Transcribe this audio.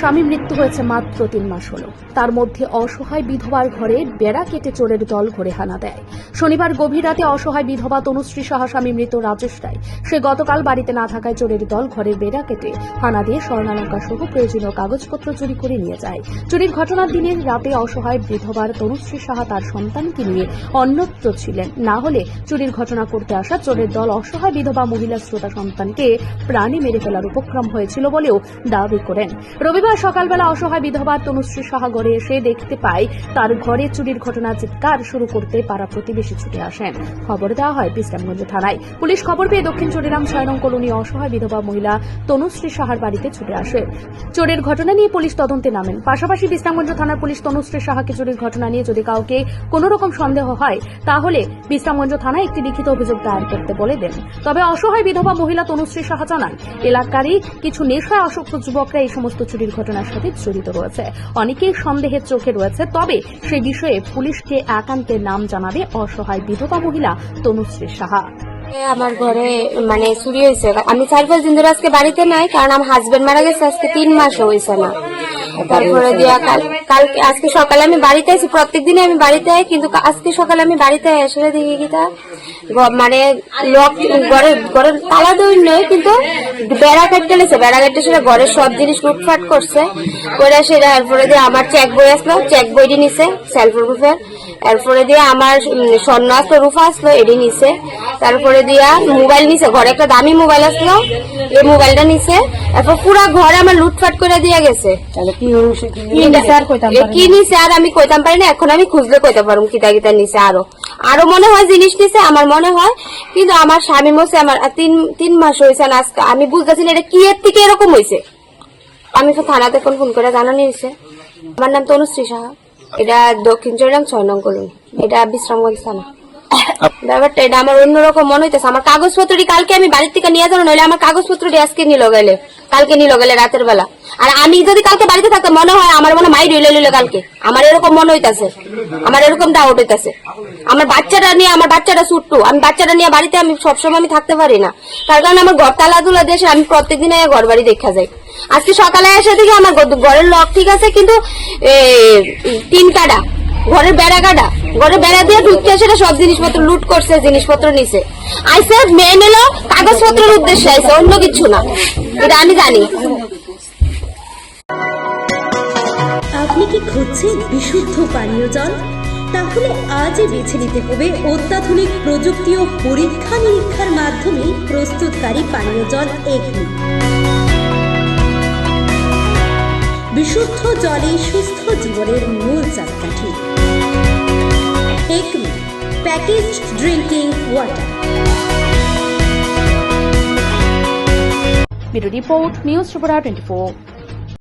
স্বামী মৃত্যু হয়েছে মাত্র তিন মাস হলো। তার মধ্যে অসহায় বিধবার ঘরে বেড়া কেটে চোরের দল ঘরে হানা দেয়। শনিবার গভীর রাতে অসহায় বিধবা তনুশ্রী সাহা স্বামী মৃত রাজেশ রায়। সে গতকাল বাড়িতে না থাকায় চোরের দল ঘরের বেড়া কেটে হানা দিয়ে স্বর্ণালঙ্কা সহ প্রয়োজনীয় কাগজপত্র চুরি করে নিয়ে যায়। চুরির ঘটনার দিনের রাতে অসহায় বিধবার তনুশ্রী সাহা তার সন্তানকে নিয়ে অন্যত্র ছিলেন। না হলে চুরির ঘটনা করতে আসা চোরের দল অসহায় বিধবা মহিলা শ্রোতা সন্তানকে প্রাণে মেরে ফেলার উপক্রম হয়েছিল বলেও দাবি করেন। রবিবার সকালবেলা অসহায় বিধবা তনুশ্রী সাহা ঘরে এসে দেখতে পায়, তার ঘরে চুরির ঘটনা চিৎকার শুরু করতে পাড়া প্রতিবেশী ছুটে আসেন। খবর দেওয়া হয় বিশ্রামগঞ্জ থানায়। পুলিশ খবর পেয়ে দক্ষিণ চরিরাম ছয় কলোনি অসহায় বিধবা মহিলা তনুশ্রী সাহার বাড়িতে ছুটে আসে। চোরের ঘটনা নিয়ে পুলিশ তদন্তে নামেন। পাশাপাশি বিশ্রামগঞ্জ থানার পুলিশ তনুশ্রী সাহাকে চুরির ঘটনা নিয়ে যদি কাউকে কোনো রকম সন্দেহ হয়, তাহলে বিশ্রামগঞ্জ থানায় একটি লিখিত অভিযোগ দায়ের করতে বলে দেন। তবে অসহায় বিধবা মহিলা তনুশ্রী সাহা জানান, এলাকারই কিছু নেশায় আসক্ত যুবকরা এই সমস্ত চুরির ঘটনার সাথে জড়িত রয়েছে। অনেকেই সন্দেহের চোখে রয়েছে, তবে সে বিষয়ে পুলিশকে একান্তে নাম জানাবে অসহায় বিধবা মহিলা তনুশ্রী সাহা। আমার ঘরে মানে চুরি হয়েছে। আমি চার পাঁচ দিন ধরে আজকে বাড়িতে নাই, কারণ আমার হাজবেন্ড মারা গেছে, আজকে তিন মাস হয়েছে না। তারপরে দিয়া কাল কালকে, আজকে সকালে আমি বাড়িতে আছি প্রত্যেক দিনে আমি বাড়িতে আই, কিন্তু আজকে সকালে আমি বাড়িতে আসলে দেখি কি মানে লক ঘরে ঘরের তালা দই নয় কিন্তু বেড়া কাটতে লেছে, বেড়া কাটতে সেটা ঘরের সব জিনিস লুটফাট করছে। করে সেটা তারপরে দিয়ে আমার চেক বই আসলো চেক বইটি নিছে সেলফ রুফের এরপরে দিয়ে আমার স্বর্ণ আসলো রুফা আসলো এটি নিছে। তারপরে দিয়া মোবাইল নিছে ঘরে একটা দামি মোবাইল আসলো এই মোবাইলটা নিছে। এরপর পুরা ঘরে আমার লুটফাট করে দিয়ে গেছে। কি নিছে আর আমি কইতাম পারি না এখন আমি খুঁজলে কইতে পারব কিতা কিতা নিছে আরও। আরও মনে হয় জিনিস নিছে আমার মনে হয়। কিন্তু আমার স্বামী মরছে আমার তিন তিন মাস হয়েছে না আজকে আমি বুঝতেছি না এটা কি এর থেকে এরকম হয়েছে আমি তো থানাতে ফোন ফোন করে জানানি হয়েছে আমার নাম তনুশ্রী সাহা। এটা দক্ষিণ চরিরাম ছয় নং করুন এটা বিশ্রামগঞ্জ থানা। ব্যাপারটা এটা আমার অন্যরকম মনে হইতেছে। আমার কাগজপত্রটি কালকে আমি বাড়ির থেকে নিয়ে যাব, নইলে আমার কাগজপত্রটি আজকে নিল গেলে। কালকে নিল গেলে রাতের বেলা। আর আমি যদি কালকে বাড়িতে থাকতাম, মনে হয় আমার মনে মাই রইলে, লইলে কালকে। আমার এরকম মনে হইতাছে। আমার এরকম ডাউট হইতাছে। আমার বাচ্চাটা নিয়ে, আমার বাচ্চাটা ছুট্টু। আমি বাচ্চাটা নিয়ে বাড়িতে আমি সবসময় আমি থাকতে পারি না। তার কারণে আমার ঘর তালা তুলা দেশে আমি প্রত্যেকদিন ঘর বাড়ি দেখা যাই। আজকে সকালে এসে দেখি আমার ঘরের লক ঠিক আছে, কিন্তু তিন কাটা ঘরের বেড়া কাটা ঘরের বেড়া দিয়ে ঢুকতে সেটা সব জিনিসপত্র লুট করছে, জিনিসপত্র নিছে। আইসে মেন এলো কাগজপত্রের উদ্দেশ্যে আইসে, অন্য কিছু না। এটা আমি জানি। আপনি কি খুঁজছেন বিশুদ্ধ পানীয় জল? তাহলে আজই বেছে নিতে হবে অত্যাধুনিক প্রযুক্তি ও পরীক্ষা নিরীক্ষার মাধ্যমে প্রস্তুতকারী পানীয় জল বিশুদ্ধ জলে সুস্থ জীবনের মূল চাকাঠি। Acme package drinking water bureau report news Tripura twenty